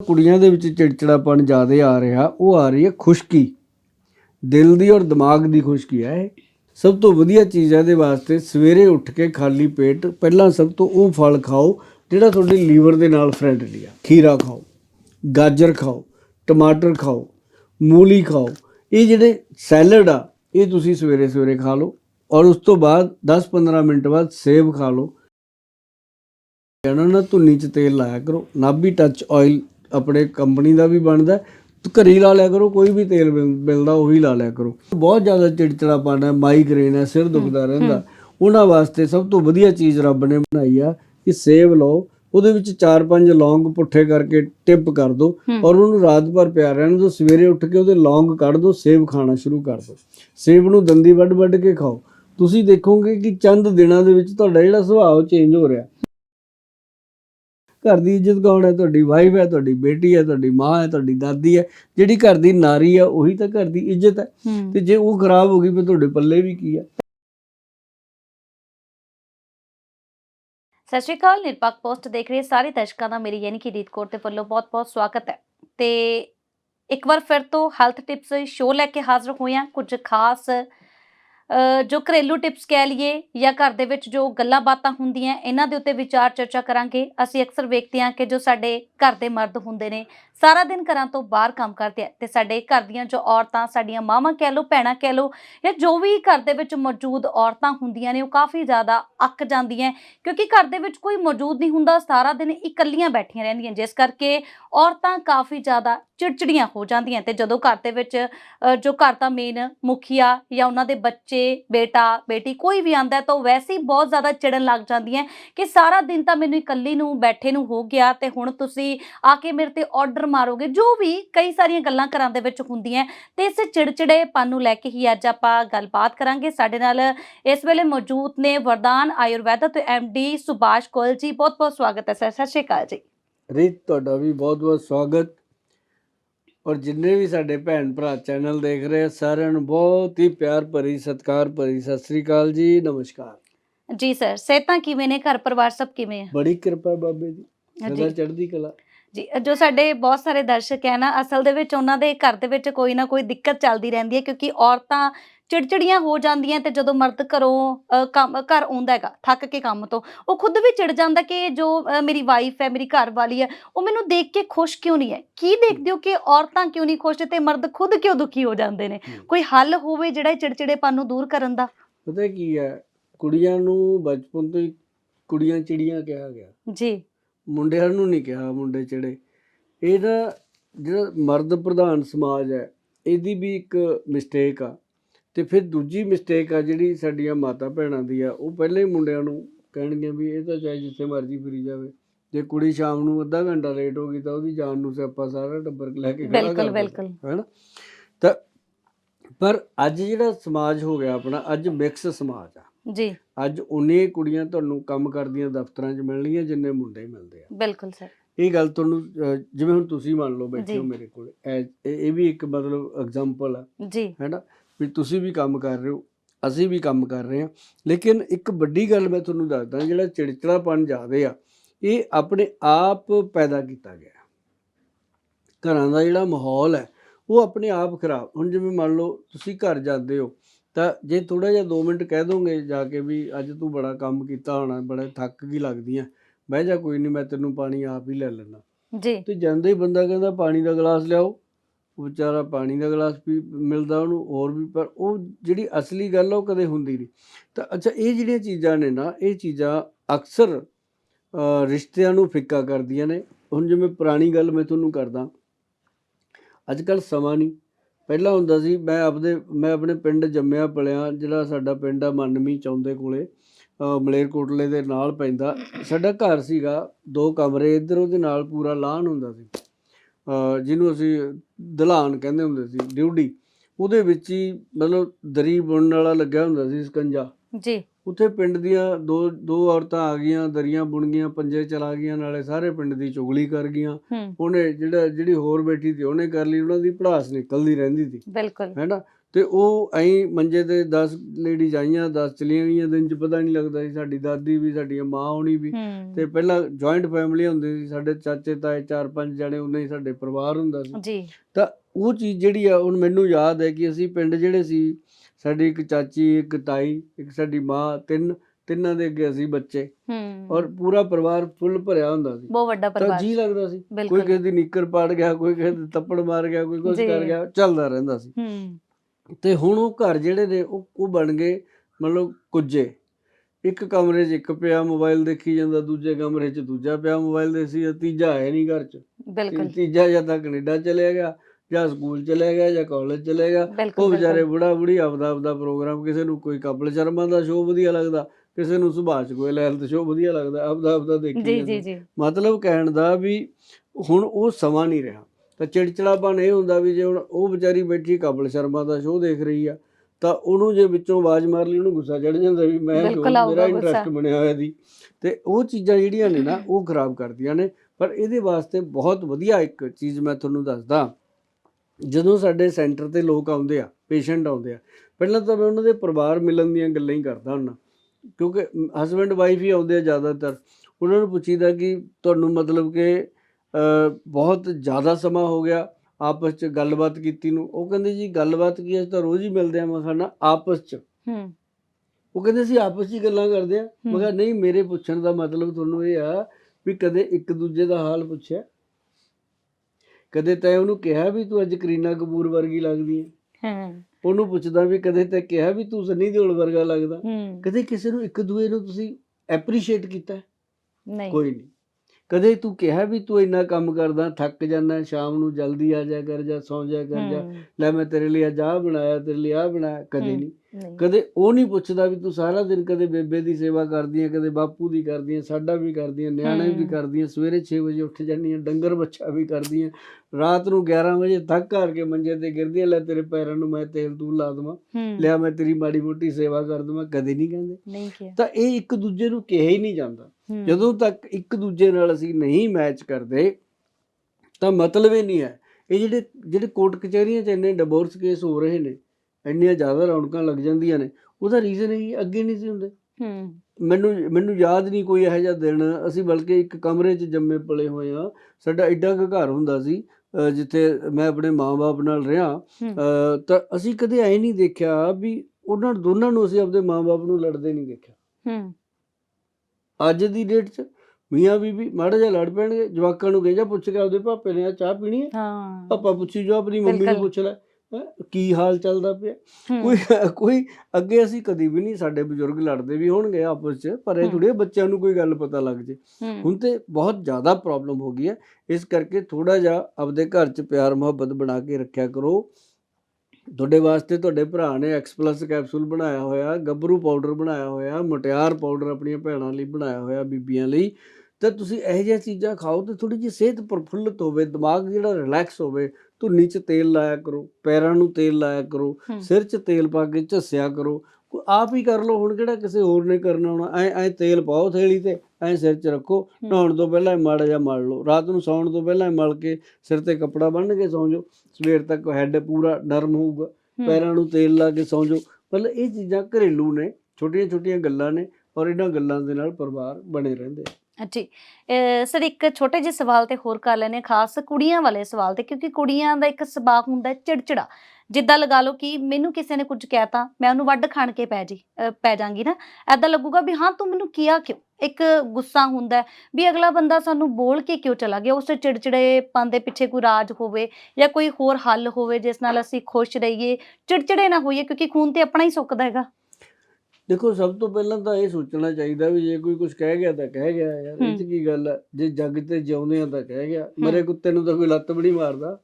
ਕੁੜੀਆਂ ਦੇ ਵਿੱਚ ਚਿੜਚਿੜਾਪਣ ਜ਼ਿਆਦਾ ਆ ਰਿਹਾ, ਉਹ ਆ ਰਹੀ ਹੈ ਖੁਸ਼ਕੀ। ਦਿਲ ਦੀ ਔਰ ਦਿਮਾਗ ਦੀ ਖੁਸ਼ਕੀ ਹੈ ਇਹ। ਸਭ ਤੋਂ ਵਧੀਆ ਚੀਜ਼ ਹੈ ਇਹਦੇ ਵਾਸਤੇ ਸਵੇਰੇ ਉੱਠ ਕੇ ਖਾਲੀ ਪੇਟ ਪਹਿਲਾਂ ਸਭ ਤੋਂ ਉਹ ਫਲ ਖਾਓ ਜਿਹੜਾ ਤੁਹਾਡੇ ਲੀਵਰ ਦੇ ਨਾਲ ਫਰੈਂਡਲੀ ਆ। ਖੀਰਾ ਖਾਓ, ਗਾਜਰ ਖਾਓ, ਟਮਾਟਰ ਖਾਓ, ਮੂਲੀ ਖਾਓ। ਇਹ ਜਿਹੜੇ ਸੈਲਡ ਆ, ਇਹ ਤੁਸੀਂ ਸਵੇਰੇ ਸਵੇਰੇ ਖਾ ਲਓ ਔਰ ਉਸ ਤੋਂ ਬਾਅਦ 10-15 ਮਿੰਟ ਬਾਅਦ ਸੇਬ ਖਾ ਲਓ। ਇਹਨਾਂ ਨਾ ਧੁੰਨੀ ਚ ਤੇਲ ਲਾਇਆ ਕਰੋ ਨਾਭੀ ਟੱਚ ਆਇਲ ਆਪਣੇ ਕੰਪਨੀ ਦਾ ਵੀ ਬਣਦਾ ਘਰੇ ਹੀ ਲਾ ਲਿਆ ਕਰੋ ਕੋਈ ਵੀ ਤੇਲ ਮਿਲ- ਮਿਲਦਾ ਉਹੀ ਲਾ ਲਿਆ ਕਰੋ। ਬਹੁਤ ਜ਼ਿਆਦਾ ਚਿੜਚਿੜਾਪਨ ਹੈ ਮਾਈਗ੍ਰੇਨ ਹੈ ਸਿਰ ਦੁਖਦਾ ਰਹਿੰਦਾ। ਉਹਨਾਂ ਵਾਸਤੇ ਸਭ ਤੋਂ ਵਧੀਆ ਚੀਜ਼ ਰੱਬ ਨੇ ਬਣਾਈ ਆ ਕਿ ਸੇਬ ਲਓ ਉਹਦੇ ਵਿੱਚ 4-5 ਲੌਂਗ ਪੁੱਠੇ ਕਰਕੇ ਟਿਪ ਕਰ ਦਿਓ ਔਰ ਉਹਨੂੰ ਰਾਤ ਭਰ ਪਿਆ ਰਹਿਣ ਦਿਓ ਸਵੇਰੇ ਉੱਠ ਕੇ ਉਹਦੇ ਲੌਂਗ ਕੱਢ ਦਿਓ ਸੇਬ ਖਾਣਾ ਸ਼ੁਰੂ ਕਰ ਦਿਓ ਸੇਬ ਨੂੰ ਦੰਦੀ ਵੱਢ ਵੱਢ ਕੇ ਖਾਓ। ਤੁਸੀਂ ਦੇਖੋਗੇ ਕਿ ਚੰਦ ਦਿਨਾਂ ਦੇ ਵਿੱਚ ਤੁਹਾਡਾ ਜਿਹੜਾ ਸੁਭਾਅ ਚੇਂਜ ਹੋ ਰਿਹਾ। ਘਰ ਦੀ ਇੱਜ਼ਤ ਕੌਣ ਹੈ? ਤੁਹਾਡੀ ਵਾਈਫ ਹੈ ਤੁਹਾਡੀ ਬੇਟੀ ਹੈ ਤੁਹਾਡੀ ਮਾਂ ਹੈ ਤੁਹਾਡੀ ਦਾਦੀ ਹੈ। ਜਿਹੜੀ ਘਰ ਦੀ ਨਾਰੀ ਹੈ ਉਹੀ ਤਾਂ ਘਰ ਦੀ ਇੱਜ਼ਤ ਹੈ। ਤੇ ਜੇ ਉਹ ਖਰਾਬ ਹੋ ਗਈ ਫਿਰ ਤੁਹਾਡੇ ਪੱਲੇ ਵੀ ਕੀ ਹੈ? ਸਤਿ ਸ਼੍ਰੀ ਅਕਾਲ ਨਿਰਪੱਖ ਪੋਸਟ ਦੇਖ ਰਹੇ ਸਾਰੇ ਦਰਸ਼ਕਾਂ ਦਾ ਮੇਰੀ ਯਾਨੀ ਕਿ ਰੀਤ ਕੌਰ ਤੇ ਵੱਲੋਂ ਬਹੁਤ-ਬਹੁਤ ਸਵਾਗਤ ਹੈ। ਤੇ ਇੱਕ ਵਾਰ ਫਿਰ ਤੋਂ ਹੈਲਥ ਟਿਪਸ ਸ਼ੋਅ ਲੈ ਕੇ ਹਾਜ਼ਰ ਹੋਏ ਹਾਂ। ਕੁਝ ਖਾਸ ਜੋ ਘਰੇਲੂ ਟਿਪਸ ਕਹਿ ਲਈਏ ਜਾਂ ਘਰ ਦੇ ਵਿੱਚ ਜੋ ਗੱਲਾਂ ਬਾਤਾਂ ਹੁੰਦੀਆਂ, ਇਹਨਾਂ ਦੇ ਉੱਤੇ ਵਿਚਾਰ ਚਰਚਾ ਕਰਾਂਗੇ। ਅਸੀਂ ਅਕਸਰ ਵੇਖਦੇ ਹਾਂ ਕਿ ਜੋ ਸਾਡੇ ਘਰ ਦੇ ਮਰਦ ਹੁੰਦੇ ਨੇ ਸਾਰਾ ਦਿਨ ਘਰਾਂ ਤੋਂ ਬਾਹਰ ਕੰਮ ਕਰਦੇ ਆ ਤੇ ਸਾਡੇ ਘਰ ਦੀਆਂ ਜੋ ਔਰਤਾਂ, ਸਾਡੀਆਂ ਮਾਵਾਂ ਕਹਿ ਲਓ, ਭੈਣਾਂ ਕਹਿ ਲਓ ਜਾਂ ਜੋ ਵੀ ਘਰ ਦੇ ਵਿੱਚ ਮੌਜੂਦ ਔਰਤਾਂ ਹੁੰਦੀਆਂ ਨੇ, ਉਹ ਕਾਫੀ ਜ਼ਿਆਦਾ ਅੱਕ ਜਾਂਦੀਆਂ ਕਿਉਂਕਿ ਘਰ ਦੇ ਵਿੱਚ ਕੋਈ ਮੌਜੂਦ ਨਹੀਂ ਹੁੰਦਾ ਸਾਰਾ ਦਿਨ ਇਕੱਲੀਆਂ ਬੈਠੀਆਂ ਰਹਿੰਦੀਆਂ, ਜਿਸ ਕਰਕੇ ਔਰਤਾਂ ਕਾਫੀ ਜ਼ਿਆਦਾ ਚਿੜਚਿੜੀਆਂ ਹੋ ਜਾਂਦੀਆਂ ਤੇ ਜਦੋਂ ਘਰ ਦੇ ਵਿੱਚ ਜੋ ਘਰ ਦਾ ਮੇਨ ਮੁਖੀਆ ਜਾਂ ਉਹਨਾਂ ਦੇ ਬੱਚੇ, ਬੇਟਾ, ਬੇਟੀ ਕੋਈ ਵੀ ਆਂਦਾ ਤਾਂ ਉਹ ਵੈਸੇ ਹੀ ਬਹੁਤ ਜ਼ਿਆਦਾ ਚਿੜਨ ਲੱਗ ਜਾਂਦੀਆਂ ਕਿ ਸਾਰਾ ਦਿਨ ਤਾਂ ਮੈਨੂੰ ਇਕੱਲੀ ਨੂੰ, ਬੈਠੇ ਨੂੰ ਹੋ ਗਿਆ ਤੇ ਹੁਣ ਤੁਸੀਂ ਆ ਕੇ ਮੇਰੇ ਤੇ ਆਰਡਰ ਮਾਰੋਗੇ ਜੋ ਵੀ ਕਈ ਸਾਰੀਆਂ ਗੱਲਾਂ ਘਰਾਂ ਦੇ ਵਿੱਚ ਹੁੰਦੀਆਂ ਤੇ ਇਸ ਚਿੜਚਿੜੇਪਨ ਨੂੰ ਲੈ ਕੇ ਹੀ ਅੱਜ ਆਪਾਂ ਗੱਲਬਾਤ ਕਰਾਂਗੇ। ਸਾਡੇ ਨਾਲ ਇਸ ਵੇਲੇ ਮੌਜੂਦ ਨੇ ਵਰਦਾਨ ਆਯੁਰਵੈਦਾ ਤੋਂ ਡੀ ਸੁਭਾਸ਼ ਕੋਲ ਜੀ ਬਹੁਤ ਬਹੁਤ ਸਵਾਗਤ ਹੈ ਸਰ ਸਤਿ ਸ਼੍ਰੀ ਅਕਾਲ ਜੀ। ਰੀਤ ਤੁਹਾਡਾ ਵੀ ਬਹੁਤ ਬਹੁਤ ਸਵਾਗਤ। ਔਰ ਜਿੰਨੇ ਵੀ ਸਾਡੇ ਭੈਣ ਭਰਾ ਚੈਨਲ ਦੇਖ ਰਹੇ ਸਾਰਿਆਂ ਨੂੰ ਬਹੁਤ ਹੀ ਪਿਆਰ ਭਰੀ ਸਤਿਕਾਰ ਭਰੀ ਸਤਿ ਸ੍ਰੀ ਅਕਾਲ ਜੀ ਨਮਸਕਾਰ। ਜੀ ਸਰ ਸਿਹਤਾਂ ਕਿਵੇਂ ਨੇ? ਘਰ ਪਰਿਵਾਰ ਸਭ ਕਿਵੇਂ ਹੈ ਬੜੀ ਕਿਰਪਾ ਬਾਬੇ ਦੀ। ਸਦਾ ਜੀ ਚੜ੍ਹਦੀ ਕਲਾ। ਜੀ ਜੋ ਸਾਡੇ ਬਹੁਤ ਸਾਰੇ ਦਰਸ਼ਕ ਹੈ ਨਾ ਅਸਲ ਦੇ ਵਿੱਚ ਉਹਨਾਂ ਦੇ ਘਰ ਦੇ ਵਿੱਚ ਕੋਈ ਨਾ ਕੋਈ ਦਿੱਕਤ ਚੱਲਦੀ ਰਹਿੰਦੀ ਹੈ ਕਿਉਂਕਿ ਔਰਤਾਂ ਚਿੜਚਿੜੀਆਂ ਹੋ ਜਾਂਦੀਆਂ ਤੇ ਜਦੋਂ ਮਰਦ ਘਰੋਂ ਕੰਮ ਘਰ ਆਉਂਦਾ ਹੈਗਾ ਥੱਕ ਕੇ ਕੰਮ ਤੋਂ ਉਹ ਖੁਦ ਵੀ ਚਿੜ ਜਾਂਦਾ ਕਿ ਜੋ ਮੇਰੀ ਵਾਈਫ ਹੈ ਮੇਰੀ ਘਰ ਵਾਲੀ ਹੈ ਉਹ ਮੈਨੂੰ ਦੇਖ ਕੇ ਖੁਸ਼ ਕਿਉਂ ਨਹੀਂ ਹੈ? ਕੀ ਦੇਖਦੇ ਹੋ ਕਿ ਔਰਤਾਂ ਕਿਉਂ ਨਹੀਂ ਖੁਸ਼ ਤੇ ਮਰਦ ਖੁਦ ਕਿਉਂ ਦੁਖੀ ਹੋ ਜਾਂਦੇ ਨੇ। ਕੋਈ ਹੱਲ ਹੋਵੇ ਜਿਹੜਾ ਇਹ ਚਿੜਚਿੜੇਪਨ ਨੂੰ ਦੂਰ ਕਰਨ ਦਾ? ਪਤਾ ਕੀ ਹੈ ਕੁੜੀਆਂ ਨੂੰ ਬਚਪਨ ਤੋਂ ਹੀ ਕੁੜੀਆਂ ਚਿੜੀਆਂ ਕਿਹਾ ਗਿਆ। ਜੀ। ਮੁੰਡਿਆਂ ਨੂੰ ਨਹੀਂ ਕਿਹਾ ਮੁੰਡੇ ਚਿੜੇ ਇਹਦਾ ਜਿਹੜਾ ਮਰਦ ਪ੍ਰਧਾਨ ਸਮਾਜ ਹੈ ਇਹਦੀ ਵੀ ਇੱਕ ਮਿਸਟੇਕ ਆ। ਤੇ ਫਿਰ ਦੂਜੀ ਮਿਸਟੇਕ ਆ ਜਿਹੜੀ ਸਾਡੀਆਂ ਮਾਤਾ ਭੈਣਾਂ ਦੀ ਆ ਉਹ ਪਹਿਲੇ ਹੀ ਮੁੰਡਿਆਂ ਨੂੰ ਕਹਿਣਗੀਆਂ ਵੀ ਇਹ ਤਾਂ ਚਾਹੇ ਜਿੱਥੇ ਮਰਜ਼ੀ ਫਿਰੀ ਜਾਵੇ। ਜੇ ਕੁੜੀ ਸ਼ਾਮ ਨੂੰ ਅੱਧਾ ਘੰਟਾ ਲੇਟ ਹੋ ਗਈ ਤਾਂ ਉਹਦੀ ਜਾਨ ਨੂੰ ਸਿਆਪਾ ਸਾਰਾ ਟੱਬਰ ਲੈ ਕੇ ਖੜਾ ਬਿਲਕੁਲ। ਬਿਲਕੁਲ। ਹੈਨਾ? ਤਾਂ ਪਰ ਅੱਜ ਜਿਹੜਾ ਸਮਾਜ ਹੋ ਗਿਆ ਆਪਣਾ ਅੱਜ ਮਿਕਸ ਸਮਾਜ ਆ। ਜੀ। ਅੱਜ ਉਨੇ ਕੁੜੀਆਂ ਤੁਹਾਨੂੰ ਕੰਮ ਕਰਦੀਆਂ ਦਫ਼ਤਰਾਂ 'ਚ ਮਿਲਣਗੀਆਂ ਜਿੰਨੇ ਮੁੰਡੇ ਮਿਲਦੇ ਆ। ਬਿਲਕੁਲ ਸਰ। ਇਹ ਗੱਲ ਤੁਹਾਨੂੰ ਅਹ, ਜਿਵੇਂ ਹੁਣ ਤੁਸੀਂ ਮੰਨ ਲਓ ਬੈਠੇ ਹੋ ਜੀ। ਮੇਰੇ ਕੋਲ ਇਹ ਇਹ ਵੀ ਇੱਕ ਮਤਲਬ ਐਗਜ਼ਾਮਪਲ ਆ। ਜੀ। ਹੈਨਾ? ਵੀ ਤੁਸੀਂ ਵੀ ਕੰਮ ਕਰ ਰਹੇ ਹੋ ਅਸੀਂ ਵੀ ਕੰਮ ਕਰ ਰਹੇ ਹਾਂ। ਲੇਕਿਨ ਇੱਕ ਵੱਡੀ ਗੱਲ ਮੈਂ ਤੁਹਾਨੂੰ ਦੱਸਦਾ ਜਿਹੜਾ ਚਿੜਚਿੜਾਪਨ ਜ਼ਿਆਦੇ ਆ ਇਹ ਆਪਣੇ ਆਪ ਪੈਦਾ ਕੀਤਾ ਗਿਆ। ਘਰਾਂ ਦਾ ਜਿਹੜਾ ਮਾਹੌਲ ਹੈ ਉਹ ਆਪਣੇ ਆਪ ਖਰਾਬ। ਹੁਣ ਜਿਵੇਂ ਮੰਨ ਲਓ ਤੁਸੀਂ ਘਰ ਜਾਂਦੇ ਹੋ ਤਾਂ ਜੇ ਥੋੜਾ ਜਿਹਾ 2 ਮਿੰਟ ਕਹਿ ਦੋਗੇ ਜਾ ਕੇ ਵੀ ਅੱਜ ਤੂੰ ਬੜਾ ਕੰਮ ਕੀਤਾ ਹੋਣਾ ਬੜਾ ਥੱਕ ਗਈ ਲੱਗਦੀ ਆ ਬਹਿ ਜਾ ਕੋਈ ਨਹੀਂ ਮੈਂ ਤੈਨੂੰ ਪਾਣੀ ਆਪ ਹੀ ਲੈ ਲੈਣਾ ਜੀ। ਤੇ ਜਾਂਦੇ ਹੀ ਬੰਦਾ ਕਹਿੰਦਾ ਪਾਣੀ ਦਾ ਗਲਾਸ ਲਿਆਓ ਵਿਚਾਰਾ ਪਾਣੀ ਦਾ ਗਲਾਸ ਵੀ ਮਿਲਦਾ ਉਹਨੂੰ ਹੋਰ ਵੀ ਪਰ ਉਹ ਜਿਹੜੀ ਅਸਲੀ ਗੱਲ ਉਹ ਕਦੇ ਹੁੰਦੀ ਨਹੀਂ ਤਾਂ ਅੱਛਾ ਇਹ ਜਿਹੜੀਆਂ ਚੀਜ਼ਾਂ ਨੇ ਨਾ ਇਹ ਚੀਜ਼ਾਂ ਅਕਸਰ ਰਿਸ਼ਤਿਆਂ ਨੂੰ ਫਿੱਕਾ ਕਰਦੀਆਂ ਨੇ। ਹੁਣ ਜਿਵੇਂ ਪੁਰਾਣੀ ਗੱਲ ਮੈਂ ਤੁਹਾਨੂੰ ਕਰਦਾ। ਅੱਜ ਕੱਲ ਸਮਾਂ ਨਹੀਂ ਪਹਿਲਾਂ ਹੁੰਦਾ ਸੀ, ਮੈਂ ਆਪਦੇ, ਮੈਂ ਆਪਣੇ ਪਿੰਡ ਜੰਮਿਆ ਪਲਿਆ, ਜਿਹੜਾ ਸਾਡਾ ਪਿੰਡ ਆ ਮਨਮੀ ਚੌਂਦੇ ਕੋਲੇ ਮਲੇਰਕੋਟਲੇ ਦੇ ਨਾਲ ਪੈਂਦਾ। ਸਾਡਾ ਘਰ ਸੀਗਾ, ਦੋ ਕਮਰੇ, ਇੱਧਰ ਉਹਦੇ ਨਾਲ ਪੂਰਾ ਲਾਨ ਹੁੰਦਾ ਸੀ। ਜਿਹਨੂੰ ਅਸੀਂ ਦਲਾਨ ਕਹਿੰਦੇ ਹੁੰਦੇ ਸੀ ਡਿਊਡੀ ਉਹਦੇ ਵਿੱਚ ਹੀ ਮਤਲਬ ਦਰੀ ਬੁਣਨ ਵਾਲਾ ਲੱਗਿਆ ਹੁੰਦਾ ਸੀ, ਸਕੰਜਾ। ਜੀ। ਉੱਥੇ ਪਿੰਡ ਦੀਆਂ ਦੋ ਦੋ ਔਰਤਾਂ ਆ ਗਈਆਂ ਦਰੀਆਂ ਬੁਣ ਗਈਆਂ ਪੰਜੇ ਚਲਾ ਗਈਆਂ ਨਾਲੇ ਸਾਰੇ ਪਿੰਡ ਦੀ ਚੁਗਲੀ ਕਰ ਗਈਆਂ। ਉਹਨੇ ਜਿਹੜਾ ਜਿਹੜੀ ਹੋਰ ਬੈਠੀ ਸੀ ਉਹਨੇ ਕਰ ਲਈ ਉਹਨਾਂ ਦੀ ਭੜਾਸ ਨਿਕਲਦੀ ਰਹਿੰਦੀ ਸੀ। ਬਿਲਕੁਲ। ਹੈਨਾ? ਤੇ ਉਹ ਐਂ ਮੰਜੇ ਤੇ 10 ਲੇਡੀਜ਼ ਆਈਆਂ 10 ਚਲੀਆਂ ਗਈਆਂ ਦਿਨ ਚ ਪਤਾ ਨਹੀਂ ਲੱਗਦਾ ਸੀ ਸਾਡੀ ਦਾਦੀ ਵੀ ਸਾਡੀ ਮਾਂ ਹੋਣੀ ਵੀ। ਤੇ ਪਹਿਲਾਂ ਜੁਆਇੰਟ ਫੈਮਿਲੀ ਹੁੰਦੀ ਸੀ ਸਾਡੇ ਚਾਚੇ ਤਾਏ ਚਾਰ ਪੰਜ ਜਣੇ ਉਨੇ ਹੀ ਸਾਡੇ ਪਰਿਵਾਰ ਹੁੰਦਾ ਸੀ। ਜੀ। ਤਾਂ ਉਹ ਚੀਜ਼ ਜਿਹੜੀ ਆ ਹੁਣ ਮੈਨੂੰ ਯਾਦ ਹੈ ਕਿ ਅਸੀਂ ਪਿੰਡ ਜਿਹੜੇ ਸੀ ਸਾਡੀ ਇੱਕ ਚਾਚੀ ਇੱਕ ਤਾਈ ਇੱਕ ਸਾਡੀ ਮਾਂ ਤਿੰਨ ਤਿੰਨਾਂ ਦੇ ਅੱਗੇ ਅਸੀਂ ਬੱਚੇ। ਹੂੰ। ਔਰ ਪੂਰਾ ਪਰਿਵਾਰ ਫੁੱਲ ਭਰਿਆ ਹੁੰਦਾ ਸੀ। ਬਹੁਤ ਵੱਡਾ ਤਾਂ ਪਰਿਵਾਰ ਜੀ ਲੱਗਦਾ ਸੀ। ਕੋਈ ਕਿਸੇ ਦੀ ਨਿੱਕਰ ਪਾੜ ਗਿਆ ਕੋਈ ਕਿਸੇ ਦੇ ਤੱਪੜ ਮਾਰ ਗਿਆ ਕੋਈ ਕੁਝ। ਕਰ ਗਿਆ ਚੱਲਦਾ ਰਹਿੰਦਾ ਸੀ। ਹੂੰ। ਤੇ ਹੁਣ ਉਹ ਘਰ ਜਿਹੜੇ ਨੇ ਉਹ ਉਹ ਬਣ ਗਏ ਮਤਲਬ ਕੁਝੇ ਇੱਕ ਕਮਰੇ 'ਚ ਇੱਕ ਪਿਆ ਮੋਬਾਈਲ ਦੇਖੀ ਜਾਂਦਾ ਦੂਜੇ ਕਮਰੇ 'ਚ ਦੂਜਾ ਪਿਆ ਮੋਬਾਈਲ ਦੇ ਸੀ ਤੀਜਾ ਹੈ ਨਹੀਂ ਘਰ 'ਚ। ਬਿਲਕੁਲ। ਤੀ- ਤੀਜਾ ਜਾਂ ਤਾਂ ਕੈਨੇਡਾ ਚਲਿਆ ਗਿਆ ਜਾਂ ਸਕੂਲ ਚਲਿਆ ਗਿਆ ਜਾਂ ਕਾਲਜ ਚਲਿਆ ਗਿਆ ਉਹ ਵਿਚਾਰੇ। ਬੁੜਾ ਬੁੜੀ ਆਪਦਾ ਆਪਦਾ ਪ੍ਰੋਗਰਾਮ ਕਿਸੇ ਨੂੰ ਕੋਈ ਕਪਲ ਸ਼ਰਮਾ ਦਾ ਸ਼ੋਅ ਵਧੀਆ ਲੱਗਦਾ ਕਿਸੇ ਨੂੰ ਸੁਭਾਸ਼ ਗੋਇਲ ਹੈਲਥ ਸ਼ੋਅ ਵਧੀਆ ਲੱਗਦਾ ਆਪਦਾ ਆਪਦਾ ਦੇਖੀ ਜੀ। ਜੀ ਜੀ ਮਤਲਬ ਕਹਿਣ ਦਾ ਵੀ ਹੁਣ ਉਹ ਸਮਾਂ ਨਹੀਂ ਰਿਹਾ ਤਾਂ ਚਿੜਚਿੜਾਪਨ ਇਹ ਹੁੰਦਾ ਵੀ ਜੇ ਹੁਣ ਉਹ ਵਿਚਾਰੀ ਬੈਠੀ ਕਪਲ ਸ਼ਰਮਾ ਦਾ ਸ਼ੋਅ ਦੇਖ ਰਹੀ ਆ ਤਾਂ ਉਹਨੂੰ ਜੇ ਵਿੱਚੋਂ ਆਵਾਜ਼ ਮਾਰ ਲਈ ਉਹਨੂੰ ਗੁੱਸਾ ਚੜ ਜਾਂਦਾ ਵੀ ਮੈਂ ਮੇਰਾ। ਇੰਟਰਸਟ ਬਣਿਆ ਹੋਇਆ ਦੀ ਤੇ ਉਹ ਚੀਜ਼ਾਂ ਜਿਹੜੀਆਂ ਨੇ ਨਾ ਉਹ ਖਰਾਬ ਕਰਦੀਆਂ ਨੇ ਪਰ ਇਹਦੇ ਵਾਸਤੇ ਬਹੁਤ ਵਧੀਆ ਇੱਕ ਚੀਜ਼ ਮੈਂ ਤੁਹਾਨੂੰ ਦੱਸਦਾ ਜਦੋਂ ਸਾਡੇ ਸੈਂਟਰ ਤੇ ਲੋਕ ਆਉਂਦੇ ਆ ਪੇਸ਼ੈਂਟ ਆਉਂਦੇ ਆ ਪਹਿਲਾਂ ਤਾਂ ਮੈਂ ਉਹਨਾਂ ਦੇ ਪਰਿਵਾਰ ਮਿਲਣ ਦੀਆਂ ਗੱਲਾਂ ਹੀ ਕਰਦਾ ਹੁੰਦਾ। ਕਿਉਂਕਿ ਹਸਬੰਡ ਵਾਈਫ ਹੀ ਆਉਂਦੇ ਆ ਜ਼ਿਆਦਾਤਰ। ਉਹਨਾਂ ਨੂੰ ਪੁੱਛੀਦਾ ਕਿ ਤੁਹਾਨੂੰ ਮਤਲਬ ਕਿ ਬਹੁਤ ਜ਼ਿਆਦਾ ਸਮਾਂ ਹੋ ਗਿਆ ਆਪਸ 'ਚ ਗੱਲਬਾਤ ਕੀਤੀ ਨੂੰ। ਉਹ ਕਹਿੰਦੇ ਜੀ ਗੱਲਬਾਤ ਕੀ ਅਸੀਂ ਤਾਂ ਰੋਜ਼ ਹੀ ਮਿਲਦੇ ਆ। ਮੈਂ ਕਿਹਾ ਨਾ ਆਪਸ 'ਚ। ਹੂੰ। ਉਹ ਕਹਿੰਦੇ ਅਸੀਂ ਆਪਸ 'ਚ ਹੀ ਗੱਲਾਂ ਕਰਦੇ ਆ। ਮੈਂ। ਕਿਹਾ ਨਹੀਂ ਮੇਰੇ ਪੁੱਛਣ ਦਾ ਮਤਲਬ ਤੁਹਾਨੂੰ ਇਹ ਆ ਵੀ ਕਦੇ ਇੱਕ ਦੂਜੇ ਦਾ ਹਾਲ ਪੁੱਛਿਆ। ਕਦੇ ਤੈਂ ਉਹਨੂੰ ਕਿਹਾ ਵੀ ਤੂੰ ਅੱਜ ਕਰੀਨਾ ਕਪੂਰ ਵਰਗੀ ਲੱਗਦੀ ਹੈ ਹੂੰ। ਉਹਨੂੰ ਪੁੱਛਦਾ ਵੀ ਕਦੇ ਤੈਂ ਕਿਹਾ ਵੀ ਤੂੰ ਸਨੀ ਦਿਓਲ ਵਰਗਾ ਲੱਗਦਾ। ਕਦੇ ਕਿਸੇ ਨੂੰ ਇੱਕ ਦੂਏ ਨੂੰ ਤੁਸੀਂ ਐਪਰੀਸ਼ੀਏਟ ਕੀਤਾ? ਨਹੀਂ। ਕੋਈ ਨਹੀਂ। ਕਦੇ ਤੂੰ ਕਿਹਾ ਵੀ ਤੂੰ ਇੰਨਾ ਕੰਮ ਕਰਦਾ ਥੱਕ ਜਾਂਦਾ ਸ਼ਾਮ ਨੂੰ ਜਲਦੀ ਆ ਜਾ ਕਰ ਜਾ ਸੌਂ ਜਾ ਕਰ ਜਾ ਲੈ ਮੈਂ ਤੇਰੇ ਲਈ ਅੱਜ ਆਹ ਬਣਾਇਆ ਤੇਰੇ ਲਈ ਆਹ ਬਣਾਇਆ ਕਦੇ। ਨਹੀਂ। ਕਦੇ ਉਹ ਨਹੀਂ ਪੁੱਛਦਾ ਵੀ ਤੂੰ ਸਾਰਾ ਦਿਨ ਕਦੇ ਬੇਬੇ ਦੀ ਸੇਵਾ ਕਰਦੀ ਹੈ ਕਦੇ ਬਾਪੂ ਦੀ ਕਰਦੀ ਹੈ ਸਾਡਾ ਵੀ ਕਰਦੀ ਹੈ ਨਿਆਣੇ ਵੀ। ਕਰਦੀ ਹੈ ਸਵੇਰੇ 6 ਵਜੇ ਉੱਠ ਜਾਂਦੀ ਹੈ ਡੰਗਰ ਬੱਚਾ ਵੀ ਕਰਦੀ ਹੈ ਰਾਤ ਨੂੰ 11 ਵਜੇ ਥੱਕ ਹਾਰ ਕੇ ਮੰਜੇ ਤੇ ਗਿਰਦੀ ਹੈ ਲੈ ਤੇਰੇ ਪੈਰਾਂ ਨੂੰ ਮੈਂ ਤੇਲ ਤੂਲ ਲਾ ਦੇਵਾਂ ਲਿਆ ਮੈਂ ਤੇਰੀ ਮਾੜੀ ਮੋਟੀ ਸੇਵਾ ਕਰ ਦੇਵਾਂ ਕਦੇ ਨਹੀਂ ਕਹਿੰਦੇ। ਤਾਂ ਇਹ ਇੱਕ ਦੂਜੇ ਨੂੰ ਕਿਹਾ ਹੀ ਨਹੀਂ ਜਾਂਦਾ। ਜਦੋਂ ਤੱਕ ਇੱਕ ਦੂਜੇ ਨਾਲ ਅਸੀਂ ਨਹੀਂ ਮੈਚ ਕਰਦੇ ਤਾਂ ਮਤਲਬ ਇਹ ਨਹੀਂ ਹੈ। ਇਹ ਜਿਹੜੇ ਜਿਹੜੇ ਕੋਰਟ ਕਚਹਿਰੀਆਂ 'ਚ ਇੰਨੇ ਡਿਵੋਰਸ ਕੇਸ ਹੋ ਰਹੇ ਨੇ ਇੰਨੀਆਂ ਜ਼ਿਆਦਾ ਰੌਣਕਾਂ ਲੱਗ ਜਾਂਦੀਆਂ ਨੇ ਉਹਦਾ ਰੀਜ਼ਨ ਇਹ ਅੱਗੇ ਨਹੀਂ ਸੀ ਹੁੰਦੇ। ਹੂੰ। ਮੈਨੂੰ ਮੈਨੂੰ ਯਾਦ ਨਹੀਂ ਕੋਈ ਇਹੋ ਜਿਹਾ ਦਿਨ ਅਸੀਂ ਬਲਕਿ ਇੱਕ ਕਮਰੇ 'ਚ ਜੰਮੇ ਪਲੇ ਹੋਏ ਆ ਸਾਡਾ ਐਡਾ ਕੁ ਘਰ ਹੁੰਦਾ ਸੀ ਜਿੱਥੇ ਮੈਂ ਆਪਣੇ ਮਾਂ-ਬਾਪ ਨਾਲ ਰਿਹਾ। ਤਾਂ ਅਸੀਂ ਕਦੇ ਐ ਨਹੀਂ ਦੇਖਿਆ ਵੀ ਉਹਨਾਂ ਦੋਨਾਂ ਨੂੰ ਅਸੀਂ ਆਪਣੇ ਮਾਂ-ਬਾਪ ਨੂੰ ਲੜਦੇ ਨਹੀਂ ਦੇਖਿਆ। ਹੂੰ। ਅੱਜ ਦੀ ਡੇਟ 'ਚ ਮੀਆਂ ਬੀਬੀ ਮਾੜਾ ਜਿਹਾ ਲੜ ਪੈਣਗੇ ਜਵਾਕਾਂ ਨੂੰ ਕਹਿੰਦਾ ਪੁੱਛ ਕੇ ਆਪਦੇ ਪਾਪੇ ਨੇ ਆ ਚਾਹ ਪੀਣੀ ਹੈ? ਹਾਂ। ਪਾਪਾ ਪੁੱਛੀ ਜੋ ਆਪਣੀ ਮੰਮੀ ਨੂੰ। ਪੁੱਛ ਲੈ ਕੀ ਹਾਲ ਚੱਲਦਾ ਪਿਆ? ਕੋਈ ਕੋਈ ਅੱਗੇ ਅਸੀਂ ਕਦੀ ਵੀ ਨਹੀਂ ਸਾਡੇ ਬਜ਼ੁਰਗ ਲੜਦੇ ਵੀ ਹੋਣਗੇ ਆਪਸ 'ਚ ਪਰ ਇਹ। ਥੋੜੇ ਬੱਚਿਆਂ ਨੂੰ ਕੋਈ ਗੱਲ ਪਤਾ ਲੱਗ ਜੇ। ਹੁਣ ਤੇ ਬਹੁਤ ਜ਼ਿਆਦਾ ਪ੍ਰੋਬਲਮ ਹੋ ਗਈ ਹੈ। ਇਸ ਕਰਕੇ ਥੋੜਾ ਜਿਹਾ ਆਪਦੇ ਘਰ 'ਚ ਪਿਆਰ ਮੁਹੱਬਤ ਬਣਾ ਕੇ ਰੱਖਿਆ ਕਰੋ। ਤੁਹਾਡੇ ਵਾਸਤੇ ਤੁਹਾਡੇ ਭਰਾ ਨੇ ਐਕਸ ਪਲੱਸ ਕੈਪਸੂਲ ਬਣਾਇਆ ਹੋਇਆ ਗੱਭਰੂ ਪਾਊਡਰ ਬਣਾਇਆ ਹੋਇਆ ਮੁਟਿਆਰ ਪਾਊਡਰ ਆਪਣੀਆਂ ਭੈਣਾਂ ਲਈ ਬਣਾਇਆ ਹੋਇਆ ਬੀਬੀਆਂ ਲਈ ਤਾਂ ਤੁਸੀਂ ਇਹੋ ਜਿਹੀਆਂ ਚੀਜ਼ਾਂ ਖਾਓ ਤੇ ਥੋੜੀ ਜਿਹੀ ਸਿਹਤ ਪ੍ਰਫੁੱਲਤ ਹੋਵੇ ਦਿਮਾਗ ਜਿਹੜਾ ਰਿਲੈਕਸ ਹੋਵੇ ਧੁੰਨੀ 'ਚ ਤੇਲ ਲਾਇਆ ਕਰੋ ਪੈਰਾਂ ਨੂੰ ਤੇਲ ਲਾਇਆ ਕਰੋ। ਸਿਰ 'ਚ ਤੇਲ ਪਾ ਕੇ ਝੱਸਿਆ ਕਰੋ ਆਪ ਹੀ ਕਰ ਲਓ ਹੁਣ ਕਿਹੜਾ ਕਿਸੇ ਹੋਰ ਨੇ ਕਰਨਾ ਹੋਣਾ? ਐ ਐ ਤੇਲ ਪਾਓ ਥੈਲੀ ਤੇ ਐ ਸਿਰ 'ਚ ਰੱਖੋ। ਨਹਾਉਣ ਤੋਂ ਪਹਿਲਾਂ ਮਾੜਾ ਜਿਹਾ ਮਲ ਲਓ। ਰਾਤ ਨੂੰ ਸੌਣ ਤੋਂ ਪਹਿਲਾਂ ਮਲ ਕੇ ਸਿਰ ਤੇ ਕੱਪੜਾ ਬੰਨ੍ਹ ਕੇ ਸੌਂ ਜਾਓ। ਸਵੇਰ ਤੱਕ ਹੈੱਡ ਪੂਰਾ ਨਰਮ ਹੋਊਗਾ। ਪੈਰਾਂ ਨੂੰ ਤੇਲ ਲਾ ਕੇ ਸੌਂ ਜਾਓ। ਮਤਲਬ ਇਹ ਚੀਜ਼ਾਂ ਘਰੇਲੂ ਨੇ ਛੋਟੀਆਂ ਛੋਟੀਆਂ ਗੱਲਾਂ ਨੇ ਔਰ ਇਹਨਾਂ ਗੱਲਾਂ ਦੇ ਨਾਲ ਪਰਿਵਾਰ ਬਣੇ ਰਹਿੰਦੇ। ਜੀ। ਸਰ ਇੱਕ ਛੋਟੇ ਜਿਹੇ ਸਵਾਲ ਤੇ ਹੋਰ ਕਰ ਲੈਨੇ ਖਾਸ ਕੁੜੀਆਂ ਵਾਲੇ ਸਵਾਲ ਤੇ ਕਿਉਂਕਿ ਕੁੜੀਆਂ ਦਾ ਇੱਕ ਸੁਭਾਅ ਹੁੰਦਾ ਚਿੜਚਿੜਾ। ਜਿੱਦਾਂ ਲਗਾ ਲਓ ਕਿ ਮੈਨੂੰ ਕਿਸੇ ਨੇ ਕੁਝ ਕਹਿਤਾ, ਮੈਂ ਉਹਨੂੰ ਵੱਢ ਖਾਣ ਕੇ ਪੈ ਜੀ ਪੈ ਜਾਾਂਗੀ ਨਾ। ਐਦਾਂ ਲੱਗੂਗਾ ਵੀ ਹਾਂ, ਤੂੰ ਮੈਨੂੰ ਕੀਆ ਕਿਉਂ? ਇੱਕ ਗੁੱਸਾ ਹੁੰਦਾ ਵੀ ਅਗਲਾ ਬੰਦਾ ਸਾਨੂੰ ਬੋਲ ਕੇ ਕਿਉਂ ਚਲਾ ਗਿਆ? ਉਸ ਚਿੜਚਿੜੇਪਨ ਦੇ ਪਿੱਛੇ ਕੋਈ ਰਾਜ ਹੋਵੇ ਜਾਂ ਕੋਈ ਹੋਰ ਹੱਲ ਹੋਵੇ, ਜਿਸ ਨਾਲ ਅਸੀਂ ਖੁਸ਼ ਰਹੀਏ। ਚਿੜਚਿੜੇ ਨਾ ਹੋਈਏ, ਕਿਉਂਕਿ ਖੂਨ ਤੇ ਆਪਣਾ ਹੀ ਸੁੱਕਦਾ ਹੈਗਾ। ਦੇਖੋ ਸਭ ਤੋਂ ਪਹਿਲਾਂ ਤਾਂ ਇਹ ਸੋਚਣਾ ਚਾਹੀਦਾ ਵੀ ਜੇ ਕੋਈ ਕੁਝ ਕਹਿ ਗਿਆ ਤਾਂ ਕਹਿ ਗਿਆ ਯਾਰ ਇਹ 'ਚ ਕੀ ਗੱਲ ਹੈ ਜੇ ਜੱਗ ਤੇ ਜਿਉਂਦੇ ਆ ਤਾਂ ਕਹਿ ਗਿਆ। ਮਰੇ ਕੁੱਤੇ ਨੂੰ ਤਾਂ ਕੋਈ ਲੱਤ ਵੀ ਨਹੀਂ ਮਾਰਦਾ।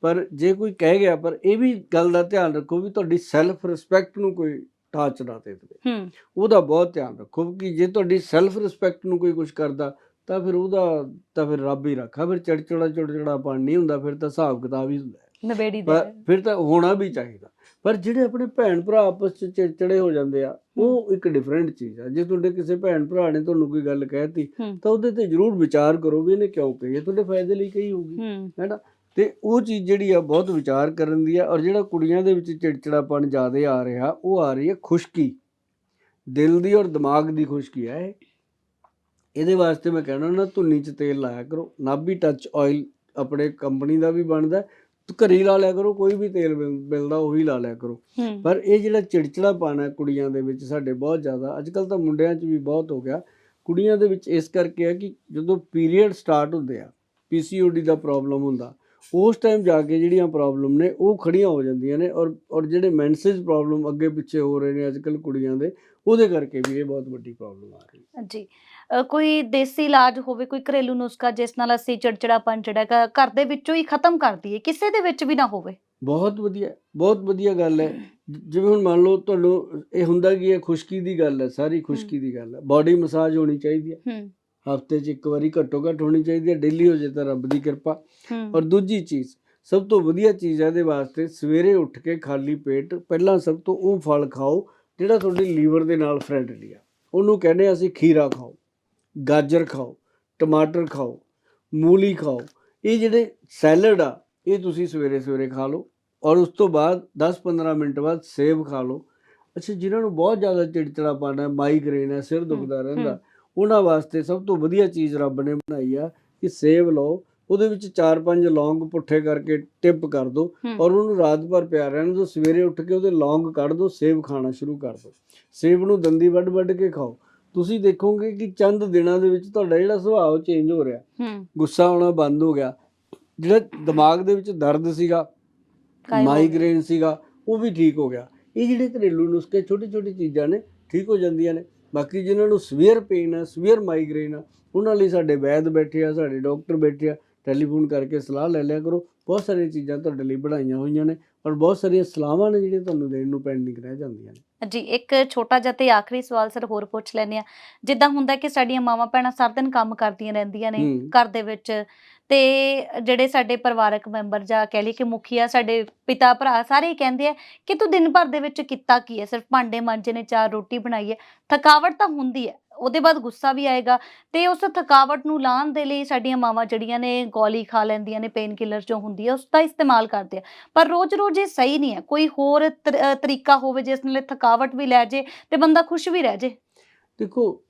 ਪਰ ਜੇ ਕੋਈ ਕਹਿ ਗਿਆ ਪਰ ਇਹ ਵੀ ਗੱਲ ਦਾ ਧਿਆਨ ਰੱਖੋ ਵੀ ਤੁਹਾਡੀ ਸੈਲਫ ਰਿਸਪੈਕਟ ਨੂੰ ਕੋਈ ਟਾਚ ਨਾ ਦੇ ਦੇਵੇ। ਉਹਦਾ ਬਹੁਤ ਧਿਆਨ ਰੱਖੋ ਕਿ ਜੇ ਤੁਹਾਡੀ ਸੈਲਫ ਰਿਸਪੈਕਟ ਨੂੰ ਕੋਈ ਕੁਝ ਕਰਦਾ ਤਾਂ ਫਿਰ ਉਹਦਾ ਤਾਂ ਫਿਰ ਰੱਬ ਹੀ ਰੱਖਾ। ਫਿਰ ਚੜਚੜਾ ਚੜਚੜਾ ਪਾਣ ਨਹੀਂ ਹੁੰਦਾ ਫਿਰ ਤਾਂ ਹਿਸਾਬ ਕਿਤਾਬ ਹੀ ਹੁੰਦਾ। ਨਵੇੜੀ ਦੇ। ਫਿਰ ਤਾਂ ਹੋਣਾ ਵੀ ਚਾਹੀਦਾ। ਪਰ ਜਿਹੜੇ ਆਪਣੇ ਭੈਣ ਭਰਾ ਆਪਸ ਚ ਚਿੜਚੜੇ ਹੋ ਜਾਂਦੇ ਆ ਉਹ ਇੱਕ ਡਿਫਰੈਂਟ ਚੀਜ਼ ਆ। ਜੇ ਤੁਹਾਡੇ ਕਿਸੇ ਭੈਣ ਭਰਾ ਨੇ ਤੁਹਾਨੂੰ ਕੋਈ ਗੱਲ ਕਹਿਤੀ। ਤਾਂ ਉਹਦੇ ਤੇ ਜ਼ਰੂਰ ਵਿਚਾਰ ਕਰੋ ਵੀ ਇਹਨੇ ਕਿਉਂ ਕਹੀ ਹੈ ਤੁਹਾਡੇ ਫਾਇਦੇ ਲਈ ਕਹੀ ਹੋਊਗੀ ਹੂੰ। ਹੈਨਾ? ਤੇ ਉਹ ਚੀਜ਼ ਜਿਹੜੀ ਆ ਬਹੁਤ ਵਿਚਾਰ ਕਰਨ ਦੀ ਆ ਔਰ ਜਿਹੜਾ ਕੁੜੀਆਂ ਦੇ ਵਿੱਚ ਚਿੜਚਿੜਾਪਣ ਜ਼ਿਆਦੇ ਆ ਰਿਹਾ ਉਹ ਆ ਰਹੀ ਹੈ ਖੁਸ਼ਕੀ। ਦਿਲ ਦੀ ਔਰ ਦਿਮਾਗ ਦੀ ਖੁਸ਼ਕੀ ਹੈ ਇਹ। ਇਹਦੇ ਵਾਸਤੇ ਮੈਂ ਕਹਿਣਾ ਨਾ ਧੁੰਨੀ 'ਚ ਤੇਲ ਲਾਇਆ ਕਰੋ। ਨਾਭੀ ਟੱਚ ਆਇਲ ਆਪਣੇ ਕੰਪਨੀ ਦਾ ਵੀ ਬਣਦਾ ਘਰੇ ਹੀ ਲਾ ਲਿਆ ਕਰੋ ਕੋਈ ਵੀ ਤੇਲ ਮਿਲ- ਮਿਲਦਾ ਉਹੀ ਲਾ ਲਿਆ ਕਰੋ। ਹੂੰ। ਪਰ ਇਹ ਜਿਹੜਾ ਚਿੜਚਿੜਾਪਣ ਹੈ ਕੁੜੀਆਂ ਦੇ ਵਿੱਚ ਸਾਡੇ ਬਹੁਤ ਜ਼ਿਆਦਾ ਅੱਜ ਕੱਲ ਤਾਂ ਮੁੰਡਿਆਂ 'ਚ ਵੀ ਬਹੁਤ ਹੋ ਗਿਆ। ਕੁੜੀਆਂ ਦੇ ਵਿੱਚ ਇਸ ਕਰਕੇ ਹੈ ਕਿ ਜਦੋਂ ਪੀਰੀਅਡ ਸਟਾਰਟ ਹੁੰਦੇ ਆ ਪੀਸੀਓਡੀ ਦਾ ਪ੍ਰੋਬਲਮ ਹੁੰਦਾ ਉਸ ਟਾਈਮ ਜਾ ਕੇ ਜਿਹੜੀਆਂ ਪ੍ਰੋਬਲਮ ਨੇ ਉਹ ਖੜੀਆਂ ਹੋ ਜਾਂਦੀਆਂ ਨੇ ਔਰ ਔਰ ਜਿਹੜੇ ਮੈਂਸੇਜ ਪ੍ਰੋਬਲਮ ਅੱਗੇ ਪਿੱਛੇ ਹੋ ਰਹੇ ਨੇ ਅੱਜ ਕੱਲ ਕੁੜੀਆਂ ਦੇ ਉਹਦੇ ਕਰਕੇ ਵੀ ਇਹ ਬਹੁਤ ਵੱਡੀ ਪ੍ਰੋਬਲਮ ਆ ਰਹੀ ਹੈ। ਜੀ ਕੋਈ ਦੇਸੀ ਇਲਾਜ ਹੋਵੇ ਕੋਈ ਘਰੇਲੂ ਨੁਸਖਾ ਜਿਸ ਨਾਲ ਅਸੀਂ ਚਿੜਚਿੜਾਪਨ ਜਿਹੜਾ ਘਰ ਦੇ ਵਿੱਚੋਂ ਹੀ ਖਤਮ ਕਰ ਦਈਏ ਕਿਸੇ ਦੇ ਵਿੱਚ ਵੀ ਨਾ ਹੋਵੇ। ਬਹੁਤ ਵਧੀਆ ਬਹੁਤ ਵਧੀਆ ਗੱਲ ਹੈ। ਜਿਵੇਂ ਹੁਣ ਮੰਨ ਲਓ ਤੁਹਾਨੂੰ ਇਹ ਹੁੰਦਾ ਕਿ ਇਹ ਖੁਸ਼ਕੀ ਦੀ ਗੱਲ ਹੈ ਸਾਰੀ ਖੁਸ਼ਕੀ ਦੀ ਗੱਲ ਹੈ। ਬਾਡੀ ਮਸਾਜ ਹੋਣੀ ਚਾਹੀਦੀ ਹੈ। ਹੂੰ। ਹਫ਼ਤੇ 'ਚ ਇੱਕ ਵਾਰੀ ਘੱਟੋ ਘੱਟ ਹੋਣੀ ਚਾਹੀਦੀ ਹੈ ਡੇਲੀ ਹੋ ਜੇ ਤਾਂ ਰੱਬ ਦੀ ਕਿਰਪਾ। ਔਰ ਦੂਜੀ ਚੀਜ਼ ਸਭ ਤੋਂ ਵਧੀਆ ਚੀਜ਼ ਹੈ ਇਹਦੇ ਵਾਸਤੇ ਸਵੇਰੇ ਉੱਠ ਕੇ ਖਾਲੀ ਪੇਟ ਪਹਿਲਾਂ ਸਭ ਤੋਂ ਉਹ ਫਲ ਖਾਓ ਜਿਹੜਾ ਤੁਹਾਡੇ ਲੀਵਰ ਦੇ ਨਾਲ ਫਰੈਂਡਲੀ ਆ। ਉਹਨੂੰ ਕਹਿੰਦੇ ਆ ਅਸੀਂ ਖੀਰਾ ਖਾਓ ਗਾਜਰ ਖਾਓ ਟਮਾਟਰ ਖਾਓ ਮੂਲੀ ਖਾਓ। ਇਹ ਜਿਹੜੇ ਸੈਲਡ ਆ ਇਹ ਤੁਸੀਂ ਸਵੇਰੇ ਸਵੇਰੇ ਖਾ ਲਓ ਔਰ ਉਸ ਤੋਂ ਬਾਅਦ 10-15 ਮਿੰਟ ਬਾਅਦ ਸੇਬ ਖਾ ਲਓ। ਅੱਛਾ ਜਿਨ੍ਹਾਂ ਨੂੰ ਬਹੁਤ ਜ਼ਿਆਦਾ ਚਿੜਚਿੜਾਪਨ ਹੈ ਮਾਈਗ੍ਰੇਨ ਹੈ ਸਿਰ ਦੁਖਦਾ ਰਹਿੰਦਾ ਉਹਨਾਂ ਵਾਸਤੇ ਸਭ ਤੋਂ ਵਧੀਆ ਚੀਜ਼ ਰੱਬ ਨੇ ਬਣਾਈ ਆ ਕਿ ਸੇਬ ਲਓ ਉਹਦੇ ਵਿੱਚ 4-5 ਲੌਂਗ ਪੁੱਠੇ ਕਰਕੇ ਟਿਪ ਕਰ ਦਿਓ। ਔਰ ਉਹਨੂੰ ਰਾਤ ਭਰ ਪਿਆ ਰਹਿਣ ਦਿਓ ਸਵੇਰੇ ਉੱਠ ਕੇ ਉਹਦੇ ਲੌਂਗ ਕੱਢ ਦਿਓ ਸੇਬ ਖਾਣਾ ਸ਼ੁਰੂ ਕਰ ਦਿਓ ਸੇਬ ਨੂੰ ਦੰਦੀ ਵੱਢ-ਵੱਢ ਕੇ ਖਾਓ। ਤੁਸੀਂ ਦੇਖੋਗੇ ਕਿ ਚੰਦ ਦਿਨਾਂ ਦੇ ਵਿੱਚ ਤੁਹਾਡਾ ਜਿਹੜਾ ਸੁਭਾਅ ਚੇਂਜ ਹੋ ਰਿਹਾ। ਗੁੱਸਾ ਆਉਣਾ ਬੰਦ ਹੋ ਗਿਆ। ਜਿਹੜਾ ਦਿਮਾਗ ਦੇ ਵਿੱਚ ਦਰਦ ਸੀਗਾ। ਮਾਈਗ੍ਰੇਨ ਸੀਗਾ ਉਹ ਵੀ ਠੀਕ ਹੋ ਗਿਆ। ਇਹ ਜਿਹੜੇ ਘਰੇਲੂ ਨੁਸਖੇ ਛੋਟੀ ਛੋਟੀ ਚੀਜ਼ਾਂ ਨੇ ਠੀਕ ਹੋ ਜਾਂਦੀਆਂ ਨੇ। ਬਾਕੀ ਜਿਨ੍ਹਾਂ ਨੂੰ ਸਵੀਅਰ ਪੇਨ ਹੈ ਸਵੀਅਰ ਮਾਈਗ੍ਰੇਨ ਆ ਉਹਨਾਂ ਲਈ ਸਾਡੇ ਵੈਦ ਬੈਠੇ ਆ ਸਾਡੇ ਡਾਕਟਰ ਬੈਠੇ ਆ ਟੈਲੀਫੋਨ ਕਰਕੇ ਸਲਾਹ ਲੈ ਲਿਆ ਕਰੋ। ਬਹੁਤ ਸਾਰੀਆਂ ਚੀਜ਼ਾਂ ਤੁਹਾਡੇ ਲਈ ਬਣਾਈਆਂ ਹੋਈਆਂ ਨੇ ਔਰ ਬਹੁਤ ਸਾਰੀਆਂ ਸਲਾਹਾਂ ਨੇ ਜਿਹੜੀਆਂ ਤੁਹਾਨੂੰ ਦੇਣ ਨੂੰ ਪੈਂਡਿੰਗ ਰਹਿ ਜਾਂਦੀਆਂ ਨੇ। ਜੀ ਇੱਕ ਛੋਟਾ ਜਿਹਾ ਤੇ ਆਖਰੀ ਸਵਾਲ ਸਰ ਹੋਰ ਪੁੱਛ ਲੈਂਦੇ ਆ ਜਿੱਦਾਂ ਹੁੰਦਾ ਕਿ ਸਾਡੀਆਂ ਮਾਵਾਂ ਭੈਣਾਂ ਸਾਰਾ ਦਿਨ ਕੰਮ ਕਰਦੀਆਂ ਰਹਿੰਦੀਆਂ ਨੇ ਹੂੰ। ਘਰ ਦੇ ਵਿੱਚ ਤੇ ਜਿਹੜੇ ਸਾਡੇ ਪਰਿਵਾਰਕ ਮੈਂਬਰ ਜਾਂ ਕਹਿ ਲਈ ਕਿ ਮੁਖੀਆ, ਸਾਡੇ ਪਿਤਾ, ਭਰਾ ਸਾਰੇ ਹੀ ਕਹਿੰਦੇ ਆ ਕਿ ਤੂੰ ਦਿਨ ਭਰ ਦੇ ਵਿੱਚ ਕੀਤਾ ਕੀ ਹੈ? ਸਿਰਫ ਭਾਂਡੇ ਮਾਂਜੇ ਨੇ ਚਾਰ ਰੋਟੀ ਬਣਾਈ ਹੈ। ਥਕਾਵਟ ਤਾਂ ਹੁੰਦੀ ਹੈ, ਉਹਦੇ ਬਾਅਦ ਗੁੱਸਾ ਵੀ ਆਏਗਾ ਤੇ ਉਸ ਥਕਾਵਟ ਨੂੰ ਲਾਹਣ ਦੇ ਲਈ ਸਾਡੀਆਂ ਮਾਵਾਂ ਜਿਹੜੀਆਂ ਨੇ ਗੋਲੀ ਖਾ ਲੈਂਦੀਆਂ ਨੇ ਪੇਨ ਕਿਲਰ ਜੋ ਹੁੰਦੀ ਹੈ, ਉਸ ਦਾ ਇਸਤੇਮਾਲ ਕਰਦੇ ਆ। ਪਰ ਰੋਜ਼-ਰੋਜ਼ ਇਹ ਸਹੀ ਨਹੀਂ ਹੈ। ਕੋਈ ਹੋਰ ਤਰੀਕਾ ਹੋਵੇ ਜਿਸ ਨਾਲ ਥਕਾਵਟ ਵੀ ਲੈ ਜੇ ਤੇ ਬੰਦਾ ਖੁਸ਼ ਵੀ ਰਹਿ ਜੇ। ਦੇਖੋ,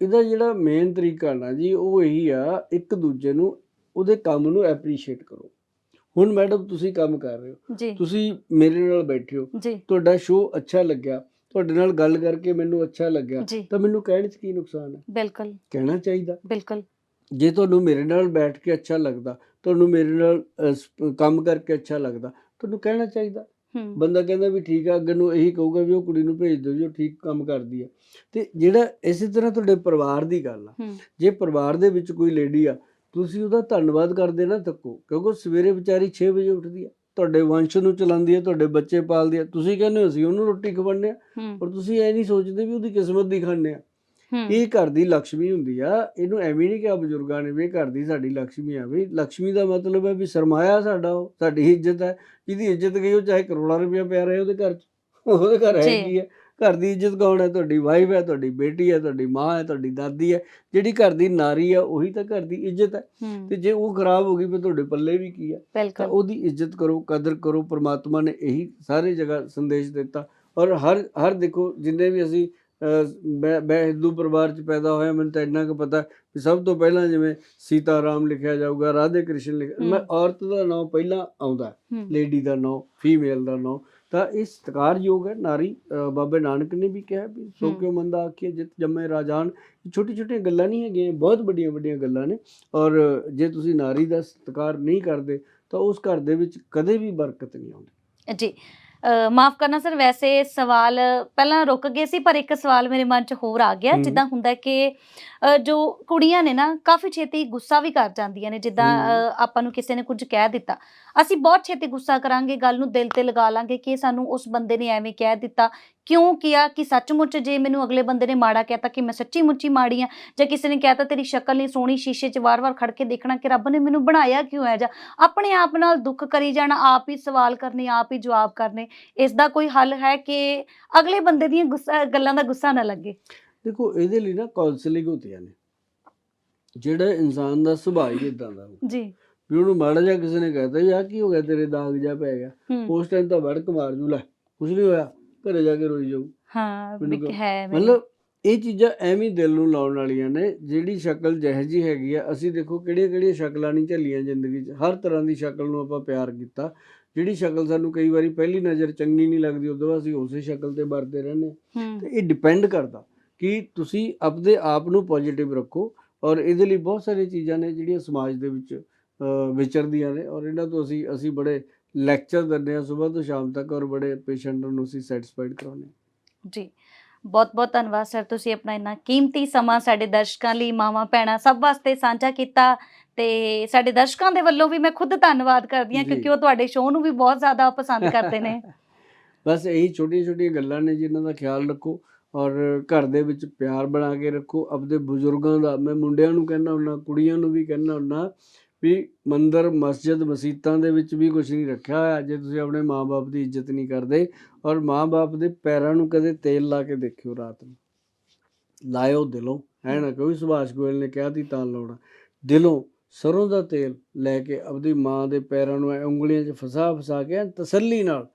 ਇਹਦਾ ਜਿਹੜਾ ਮੇਨ ਤਰੀਕਾ ਨਾ ਜੀ, ਉਹ ਇਹੀ ਆ, ਇੱਕ ਦੂਜੇ ਨੂੰ ਉਹਦੇ ਕੰਮ ਨੂੰ ਐਪਰੀਸ਼ੀਏਟ ਕਰੋ। ਹੁਣ ਮੈਡਮ ਤੁਸੀਂ ਕੰਮ ਕਰ ਰਹੇ ਹੋ। ਤੁਸੀਂ ਮੇਰੇ ਨਾਲ ਬੈਠੇ ਹੋ। ਤੁਹਾਡਾ ਸ਼ੋਅ ਅੱਛਾ ਲੱਗਿਆ। ਤੁਹਾਡੇ ਨਾਲ ਗੱਲ ਕਰਕੇ ਮੈਨੂੰ ਅੱਛਾ ਲੱਗਿਆ। ਤਾਂ ਮੈਨੂੰ ਕਹਿਣ 'ਚ ਕੀ ਨੁਕਸਾਨ ਹੈ? ਬਿਲਕੁਲ। ਕਹਿਣਾ ਚਾਹੀਦਾ। ਬਿਲਕੁਲ। ਜੇ ਤੁਹਾਨੂੰ ਮੇਰੇ ਨਾਲ ਬੈਠ ਕੇ ਅੱਛਾ ਲੱਗਦਾ ਤੁਹਾਨੂੰ ਮੇਰੇ ਨਾਲ ਕੰਮ ਕਰਕੇ ਅੱਛਾ ਲੱਗਦਾ ਤੁਹਾਨੂੰ ਕਹਿਣਾ ਚਾਹੀਦਾ। ਬੰਦਾ ਕਹਿੰਦਾ ਵੀ ਠੀਕ ਆ ਅੱਗੇ ਨੂੰ ਇਹੀ ਕਹੂਗਾ ਵੀ ਉਹ ਕੁੜੀ ਨੂੰ ਭੇਜ ਦਿਓ ਜੋ ਠੀਕ ਕੰਮ ਕਰਦੀ ਹੈ ਤੇ ਜਿਹੜਾ ਇਸੇ ਤਰ੍ਹਾਂ ਤੁਹਾਡੇ ਪਰਿਵਾਰ ਦੀ ਗੱਲ ਆ। ਜੇ ਪਰਿਵਾਰ ਦੇ ਵਿੱਚ ਕੋਈ ਲੇਡੀ ਆ ਤੁਸੀਂ ਉਹਦਾ ਧੰਨਵਾਦ ਕਰਦੇ ਨਾ ਤੱਕੋ ਕਿਉਂਕਿ ਸਵੇਰੇ ਵਿਚਾਰੀ 6 ਵਜੇ ਉੱਠਦੀ ਹੈ ਤੁਹਾਡੇ ਵੰਸ਼ ਨੂੰ ਚਲਾਉਂਦੀ ਹੈ ਤੁਹਾਡੇ ਬੱਚੇ ਪਾਲਦੀ ਹੈ ਤੁਸੀਂ ਕਹਿੰਦੇ ਹੋ ਅਸੀਂ ਉਹਨੂੰ ਰੋਟੀ ਖਵਾਉਂਦੇ ਆ ਪਰ ਤੁਸੀਂ ਐ ਨਹੀਂ ਸੋਚਦੇ ਵੀ ਉਹਦੀ ਕਿਸਮਤ ਦੀ ਖਾਂਦੇ ਆ। ਇਹ ਘਰ ਦੀ ਲక్ష్ਮੀ ਹੁੰਦੀ ਆ। ਇਹਨੂੰ ਐਵੇਂ ਨਹੀਂ ਕਿ ਆ ਬਜ਼ੁਰਗਾਂ ਨੇ ਵੀ ਇਹ ਘਰ ਦੀ ਸਾਡੀ ਲక్ష్ਮੀ ਆ ਵੀ। ਲక్ష్ਮੀ ਦਾ ਮਤਲਬ ਹੈ ਵੀ ਸਰਮਾਇਆ ਸਾਡਾ ਉਹ ਸਾਡੀ ਇੱਜ਼ਤ ਹੈ। ਜਿਹਦੀ ਇੱਜ਼ਤ ਗਈ ਉਹ ਚਾਹੇ ਕਰੋੜਾਂ ਰੁਪਇਆ ਪਿਆ ਰਹੇ ਉਹਦੇ ਘਰ ਚ। ਉਹਦੇ ਘਰ ਹੈਗੀ ਹੈ? ਘਰ ਦੀ ਇੱਜ਼ਤ ਕੌਣ ਹੈ? ਤੁਹਾਡੀ ਵਾਈਫ ਹੈ ਤੁਹਾਡੀ ਬੇਟੀ ਹੈ ਤੁਹਾਡੀ ਮਾਂ ਹੈ ਤੁਹਾਡੀ ਦਾਦੀ ਹੈ। ਜਿਹੜੀ ਘਰ ਦੀ ਨਾਰੀ ਆ ਉਹੀ ਤਾਂ ਘਰ ਦੀ ਇੱਜ਼ਤ ਹੈ। ਹੂੰ। ਤੇ ਜੇ ਉਹ ਖਰਾਬ ਹੋ ਗਈ ਫਿਰ ਤੁਹਾਡੇ ਪੱਲੇ ਵੀ ਕੀ ਹੈ? ਤਾਂ ਉਹਦੀ ਇੱਜ਼ਤ ਕਰੋ ਕਦਰ ਕਰੋ। ਪ੍ਰਮਾਤਮਾ ਨੇ ਇਹੀ ਸਾਰੇ ਜਗ੍ਹਾ ਸੰਦੇਸ਼ ਦਿੱਤਾ। ਔਰ ਹਰ ਹਰ ਦੇਖੋ ਜਿੰਨੇ ਵੀ ਅਸੀਂ ਮੈਂ ਮੈਂ ਹਿੰਦੂ ਪਰਿਵਾਰ ਚ ਪੈਦਾ ਹੋਇਆ ਮੈਨੂੰ ਤਾਂ ਇੰਨਾ ਕੁ ਪਤਾ ਵੀ ਸਭ ਤੋਂ ਪਹਿਲਾਂ ਜਿਵੇਂ ਸੀਤਾ ਰਾਮ ਲਿਖਿਆ ਜਾਊਗਾ ਰਾਧੇ ਕ੍ਰਿਸ਼ਨ ਲਿਖਿਆ ਮੈਂ। ਔਰਤ ਦਾ ਨਾਮ ਪਹਿਲਾਂ ਆਉਂਦਾ ਹੂੰ। ਲੇਡੀ ਦਾ ਨਾਮ ਫੀਮੇਲ ਦਾ ਨਾਮ। ਤਾਂ ਇਹ ਸਤਿਕਾਰਯੋਗ ਹੈ ਨਾਰੀ ਬਾਬੇ ਨਾਨਕ ਨੇ ਵੀ ਕਿਹਾ ਵੀ ਸੋ। ਕਿਉ ਮੰਦਾ ਆਖੀਏ ਜਿਤ ਜੰਮੇ ਰਾਜਾਨ। ਛੋਟੀ ਛੋਟੀਆਂ ਗੱਲਾਂ ਨਹੀਂ ਹੈਗੀਆਂ ਬਹੁਤ ਵੱਡੀਆਂ ਵੱਡੀਆਂ ਗੱਲਾਂ ਨੇ। ਔਰ ਜੇ ਤੁਸੀਂ ਨਾਰੀ ਦਾ ਸਤਿਕਾਰ ਨਹੀਂ ਕਰਦੇ ਤਾਂ ਉਸ ਘਰ ਦੇ ਵਿੱਚ ਕਦੇ ਵੀ ਬਰਕਤ ਨਹੀਂ ਆਉਂਦੀ। ਜੀ ਮਾਫ ਕਰਨਾ ਸਰ ਵੈਸੇ ਸਵਾਲ ਪਹਿਲਾਂ ਰੁਕ ਗਏ ਸੀ ਪਰ ਇੱਕ ਸਵਾਲ ਮੇਰੇ ਮਨ 'ਚ ਹੋਰ ਆ ਗਿਆ। ਜਿੱਦਾਂ ਹੁੰਦਾ ਕਿ ਅ, ਜੋ ਕੁੜੀਆਂ ਨੇ ਨਾ ਕਾਫੀ ਛੇਤੀ ਗੁੱਸਾ ਵੀ ਕਰ ਜਾਂਦੀਆਂ ਨੇ ਜਿੱਦਾਂ। ਅ, ਆਪਾਂ ਨੂੰ ਕਿਸੇ ਨੇ ਕੁਝ ਕਹਿ ਦਿੱਤਾ ਅਸੀਂ ਬਹੁਤ ਛੇਤੀ ਗੁੱਸਾ ਕਰਾਂਗੇ ਗੱਲ ਨੂੰ ਦਿਲ ਤੇ ਲਗਾ ਲਾਂਗੇ ਕਿ ਸਾਨੂੰ ਉਸ ਬੰਦੇ ਨੇ ਐਵੇਂ ਕਹਿ ਦਿੱਤਾ ਕਿਉਂ ਕਿਹਾ ਕਿ ਸੱਚਮੁੱਚ ਜੇ ਮੈਨੂੰ ਅਗਲੇ ਬੰਦੇ ਨੇ ਮਾੜਾ ਕਹਿਤਾ ਕਿ ਮੈਂ ਸੱਚੀ ਮੁੱਚੀ ਮਾੜੀ ਆ ਜਾਂ ਕਿਸੇ ਨੇ ਕਹਿਤਾ ਤੇਰੀ ਸ਼ਕਲ ਨਹੀਂ ਸੋਹਣੀ ਸ਼ੀਸ਼ੇ 'ਚ ਵਾਰ-ਵਾਰ ਖੜ ਕੇ ਦੇਖਣਾ ਕਿ ਰੱਬ ਨੇ ਮੈਨੂੰ ਬਣਾਇਆ ਕਿਉਂ ਹੈ ਜਾਂ ਆਪਣੇ ਆਪ ਨਾਲ ਦੁੱਖ ਕਰੀ ਜਾਣਾ ਆਪ ਹੀ ਸਵਾਲ ਕਰਨੇ ਆਪ ਹੀ ਜਵਾਬ ਕਰਨੇ ਇਸ ਦਾ ਕੋਈ ਹੱਲ ਹੈ ਕਿ ਅਗਲੇ ਬੰਦੇ ਦੀਆਂ ਗੁੱਸਾ ਗੱਲਾਂ ਦਾ ਗੁੱਸਾ ਨਾ ਲੱਗੇ? ਦੇਖੋ ਇਹਦੇ ਲਈ ਨਾ ਕਾਉਂਸਲਿੰਗ ਹੁੰਦੀਆਂ ਨੇ। ਜਿਹੜਾ ਇਨਸਾਨ ਦਾ ਸੁਭਾਅ ਹੀ ਇਦਾਂ ਦਾ। ਜੀ। ਵੀ ਉਹਨੂੰ ਮਾੜਾ ਜਿਹਾ ਕਿਸੇ ਨੇ ਕਹਿਤਾ ਯਾ ਕੀ ਹੋ ਗਿਆ? ਤੇਰੇ ਦਾਗ ਜਾ ਪੈ ਗਿਆ। ਉਸ ਟਾਈਮ ਤਾਂ ਵੜਕ ਮਾਰ ਜੂ ਲੈ ਕੁਝ ਨਹੀਂ ਹੋਇਆ। ਘਰੇ ਜਾ ਕੇ ਰੋਈ ਜਾਊ। ਹਾਂ ਮੈਨੂੰ ਵੀ ਕਹੋ, ਹੈ ਮਤਲਬ ਇਹ ਚੀਜ਼ਾਂ ਐਵੇਂ ਹੀ ਦਿਲ ਨੂੰ ਲਾਉਣ ਵਾਲੀਆਂ ਨੇ ਜਿਹੜੀ ਸ਼ਕਲ ਜਿਹੋ ਜਿਹੀ ਹੈਗੀ ਆ ਅਸੀਂ ਦੇਖੋ ਕਿਹੜੀਆਂ ਕਿਹੜੀਆਂ ਸ਼ਕਲਾਂ ਨਹੀਂ ਝੱਲੀਆਂ ਜ਼ਿੰਦਗੀ 'ਚ। ਹਰ ਤਰ੍ਹਾਂ ਦੀ ਸ਼ਕਲ ਨੂੰ ਆਪਾਂ ਪਿਆਰ ਕੀਤਾ। ਜਿਹੜੀ ਸ਼ਕਲ ਸਾਨੂੰ ਕਈ ਵਾਰੀ ਪਹਿਲੀ ਨਜ਼ਰ ਚੰਗੀ ਨਹੀਂ ਲੱਗਦੀ ਉਦੋਂ ਬਾਅਦ ਅਸੀਂ ਉਸੇ ਸ਼ਕਲ ਤੇ ਵਰਤੇ ਰਹਿੰਦੇ ਹਾਂ। ਹੂੰ। ਤੇ ਇਹ ਡਿਪੈਂਡ ਕਰਦਾ ਕਿ ਤੁਸੀਂ ਆਪਦੇ ਆਪ ਨੂੰ ਪੋਜੀਟਿਵ ਰੱਖੋ ਔਰ ਇਹਦੇ ਲਈ ਬਹੁਤ ਸਾਰੀਆਂ ਚੀਜ਼ਾਂ ਨੇ ਜਿਹੜੀਆਂ ਸਮਾਜ ਦੇ ਵਿੱਚ ਵਿਚਰਦੀਆਂ ਨੇ ਔਰ ਇਹਨਾਂ ਤੋਂ ਅਸੀਂ ਅਸੀਂ ਬੜੇ ਲੈਕਚਰ ਦਿੰਦੇ ਹਾਂ ਸਵੇਰ ਤੋਂ ਸ਼ਾਮ ਤੱਕ ਔਰ ਬੜੇ ਪੇਸ਼ੈਂਟ ਨੂੰ ਅਸੀਂ ਸੈਟੀਸਫਾਈਡ ਕਰਾਉਂਦੇ ਜੀ ਬਹੁਤ ਬਹੁਤ ਧੰਨਵਾਦ ਸਰ ਤੁਸੀਂ ਆਪਣਾ ਇੰਨਾ ਕੀਮਤੀ ਸਮਾਂ ਸਾਡੇ ਦਰਸ਼ਕਾਂ ਲਈ ਮਾਵਾਂ ਭੈਣਾਂ ਸਭ ਵਾਸਤੇ ਸਾਂਝਾ ਕੀਤਾ ਤੇ ਸਾਡੇ ਦਰਸ਼ਕਾਂ ਦੇ ਵੱਲੋਂ ਵੀ ਮੈਂ ਖੁਦ ਧੰਨਵਾਦ ਕਰਦੀ ਹਾਂ। ਕਿਉਂਕਿ ਉਹ ਤੁਹਾਡੇ ਸ਼ੋਅ ਨੂੰ ਵੀ ਬਹੁਤ ਜ਼ਿਆਦਾ ਪਸੰਦ ਕਰਦੇ ਨੇ। ਬਸ ਇਹੀ ਛੋਟੀਆਂ ਛੋਟੀਆਂ ਗੱਲਾਂ ਨੇ ਜਿਨ੍ਹਾਂ ਦਾ ਖਿਆਲ ਰੱਖੋ ਔਰ ਘਰ ਦੇ ਵਿੱਚ ਪਿਆਰ ਬਣਾ ਕੇ ਰੱਖੋ। ਆਪਦੇ ਬਜ਼ੁਰਗਾਂ ਦਾ ਮੈਂ ਮੁੰਡਿਆਂ ਨੂੰ ਕਹਿੰਦਾ ਹੁੰਨਾ ਕੁੜੀਆਂ ਨੂੰ ਵੀ ਕਹਿੰਦਾ ਹੁੰਨਾ ਵੀ ਮੰਦਰ ਮਸਜਿਦ ਮਸੀਤਾਂ ਦੇ ਵਿੱਚ ਵੀ ਕੁਝ ਨਹੀਂ ਰੱਖਿਆ ਹੋਇਆ ਜੇ ਤੁਸੀਂ ਆਪਣੇ ਮਾਪੇ ਦੀ ਇੱਜ਼ਤ ਨਹੀਂ ਕਰਦੇ ਔਰ ਮਾਪੇ ਦੇ ਪੈਰਾਂ ਨੂੰ ਕਦੇ ਤੇਲ ਲਾ ਕੇ ਦੇਖਿਓ ਰਾਤ ਨੂੰ। ਲਾਇਓ ਦਿਲੋਂ ਹੈ ਨਾ ਕੋਈ ਸੁਭਾਸ਼ ਗੋਇਲ ਨੇ ਕਿਹਾ ਸੀ ਤਾਂ ਲਾਉਣਾ। ਦਿਲੋਂ ਸਰੋਂ ਦਾ ਤੇਲ ਲੈ ਕੇ ਆਪਦੀ ਮਾਂ ਦੇ ਪੈਰਾਂ ਨੂੰ ਉਂਗਲੀਆਂ 'ਚ ਫਸਾ ਫਸਾ ਕੇ ਤਸੱਲੀ ਨਾਲ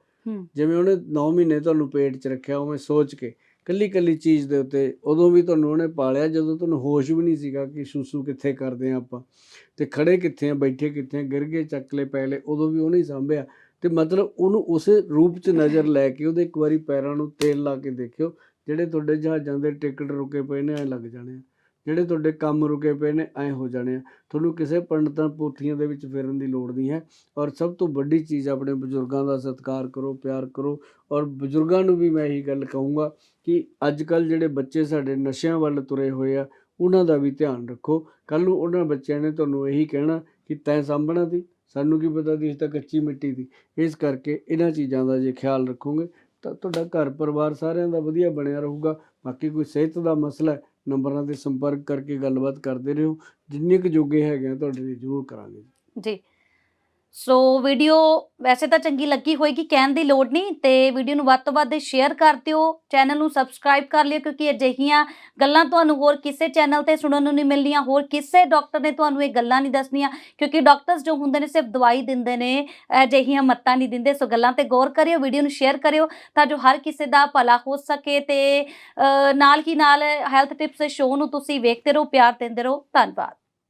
ਜਿਵੇਂ ਉਹਨੇ 9 ਮਹੀਨੇ ਤੁਹਾਨੂੰ ਪੇਟ 'ਚ ਰੱਖਿਆ ਉਵੇਂ ਸੋਚ ਕੇ ਕੱਲੀ ਕੱਲੀ ਚੀਜ਼ ਦੇ ਉੱਤੇ ਉਦੋਂ ਵੀ ਤੁਹਾਨੂੰ ਉਹਨੇ ਪਾਲਿਆ, ਜਦੋਂ ਤੁਹਾਨੂੰ ਹੋਸ਼ ਵੀ ਨਹੀਂ ਸੀਗਾ ਕਿ ਸੂਸੂ ਕਿੱਥੇ ਕਰਦੇ ਆ ਆਪਾਂ ਤੇ ਖੜੇ ਕਿੱਥੇ ਆ, ਬੈਠੇ ਕਿੱਥੇ ਆ, ਗਿਰ ਗਏ ਚੱਕਲੇ ਪੈਲੇ ਉਦੋਂ ਵੀ ਉਹਨੇ ਹੀ ਸਾਂਭਿਆ। ਤੇ ਮਤਲਬ ਉਹਨੂੰ ਉਸੇ ਰੂਪ 'ਚ ਨਜ਼ਰ ਲੈ ਕੇ ਉਹਦੇ ਇੱਕ ਵਾਰੀ ਪੈਰਾਂ ਨੂੰ ਤੇਲ ਲਾ ਕੇ ਦੇਖਿਓ, ਜਿਹੜੇ ਤੁਹਾਡੇ ਜਹਾਜ਼ਾਂ ਦੇ ਟਿਕਟ ਰੁਕੇ ਪਏ ਨੇ, ਐ ਲੱਗ ਜਾਣੇ ਆ। ਜਿਹੜੇ ਤੁਹਾਡੇ ਕੰਮ ਰੁਕੇ ਪਏ ਨੇ, ਐ ਹੋ ਜਾਣੇ ਆ। ਤੁਹਾਨੂੰ ਕਿਸੇ ਪੰਡਤਾਂ ਪੋਥੀਆਂ ਦੇ ਵਿੱਚ ਫਿਰਨ ਦੀ ਲੋੜ ਨਹੀਂ ਹੈ। ਔਰ ਸਭ ਤੋਂ ਵੱਡੀ ਚੀਜ਼ ਆਪਣੇ ਬਜ਼ੁਰਗਾਂ ਦਾ ਸਤਿਕਾਰ ਕਰੋ, ਪਿਆਰ ਕਰੋ। ਔਰ ਬਜ਼ੁਰਗਾਂ ਨੂੰ ਵੀ ਮੈਂ ਇਹੀ ਗੱਲ ਕਹੂੰਗਾ ਕਿ ਅੱਜ ਕੱਲ ਜਿਹੜੇ ਬੱਚੇ ਸਾਡੇ ਨਸ਼ਿਆਂ ਵੱਲ ਤੁਰੇ ਹੋਏ ਆ, ਉਹਨਾਂ ਦਾ ਵੀ ਧਿਆਨ ਰੱਖੋ। ਕੱਲ ਨੂੰ ਉਹਨਾਂ ਬੱਚਿਆਂ ਨੇ ਤੁਹਾਨੂੰ ਇਹੀ ਕਹਿਣਾ ਕਿ ਤੈਂ ਸਾਂਭਣਾ ਸੀ, ਸਾਨੂੰ ਕੀ ਪਤਾ ਸੀ ਅਸੀਂ ਤਾਂ ਕੱਚੀ ਮਿੱਟੀ ਦੀ ਇਸ ਕਰਕੇ ਇਹਨਾਂ ਚੀਜ਼ਾਂ ਦਾ ਜੇ ਖਿਆਲ ਰੱਖੋਗੇ ਤਾਂ ਤੁਹਾਡਾ ਘਰ ਪਰਿਵਾਰ ਸਾਰਿਆਂ ਦਾ ਵਧੀਆ ਬਣਿਆ ਰਹੂਗਾ। ਬਾਕੀ ਕੋਈ ਸਿਹਤ ਦਾ ਮਸਲਾ ਨੰਬਰਾਂ ਤੇ ਸੰਪਰਕ ਕਰਕੇ ਗੱਲਬਾਤ ਕਰਦੇ ਰਹੋ। ਜਿੰਨੇ ਕੁ ਜੋਗੇ ਹੈਗੇ ਆ, ਤੁਹਾਡੇ ਲਈ ਜ਼ਰੂਰ ਕਰਾਂਗੇ। ਜੀ। ਸੋ ਵੀਡੀਓ ਵੈਸੇ ਤਾਂ ਚੰਗੀ ਲੱਗੀ ਹੋਏਗੀ, ਕਹਿਣ ਦੀ ਲੋੜ ਨਹੀਂ ਤੇ ਵੀਡੀਓ ਨੂੰ ਵੱਧ ਤੋਂ ਵੱਧ ਸ਼ੇਅਰ ਕਰ ਦਿਓ ਚੈਨਲ ਨੂੰ ਸਬਸਕ੍ਰਾਈਬ ਕਰ ਲਿਓ ਕਿਉਂਕਿ ਅਜਿਹੀਆਂ ਗੱਲਾਂ ਤੁਹਾਨੂੰ ਹੋਰ ਕਿਸੇ ਚੈਨਲ ਤੇ ਸੁਣਨ ਨੂੰ ਨਹੀਂ ਮਿਲਣੀਆਂ, ਹੋਰ ਕਿਸੇ ਡਾਕਟਰ ਨੇ ਤੁਹਾਨੂੰ ਇਹ ਗੱਲਾਂ ਨਹੀਂ ਦੱਸਣੀਆਂ ਕਿਉਂਕਿ ਡਾਕਟਰਸ ਜੋ ਹੁੰਦੇ ਨੇ ਸਿਰਫ ਦਵਾਈ ਦਿੰਦੇ ਨੇ, ਅਜਿਹੀਆਂ ਮੱਤਾਂ ਨਹੀਂ ਦਿੰਦੇ, ਸੋ ਗੱਲਾਂ ਤੇ ਗੌਰ ਕਰਿਓ ਵੀਡੀਓ ਨੂੰ ਸ਼ੇਅਰ ਕਰਿਓ ਤਾਂ ਜੋ ਹਰ ਕਿਸੇ ਦਾ ਭਲਾ ਹੋ ਸਕੇ ਤੇ ਨਾਲ ਹੀ ਨਾਲ ਹੈਲਥ ਟਿਪਸ ਸ਼ੋਅ ਨੂੰ ਤੁਸੀਂ ਵੇਖਦੇ ਰਹੋ, ਪਿਆਰ ਦਿੰਦੇ ਰਹੋ, ਧੰਨਵਾਦ।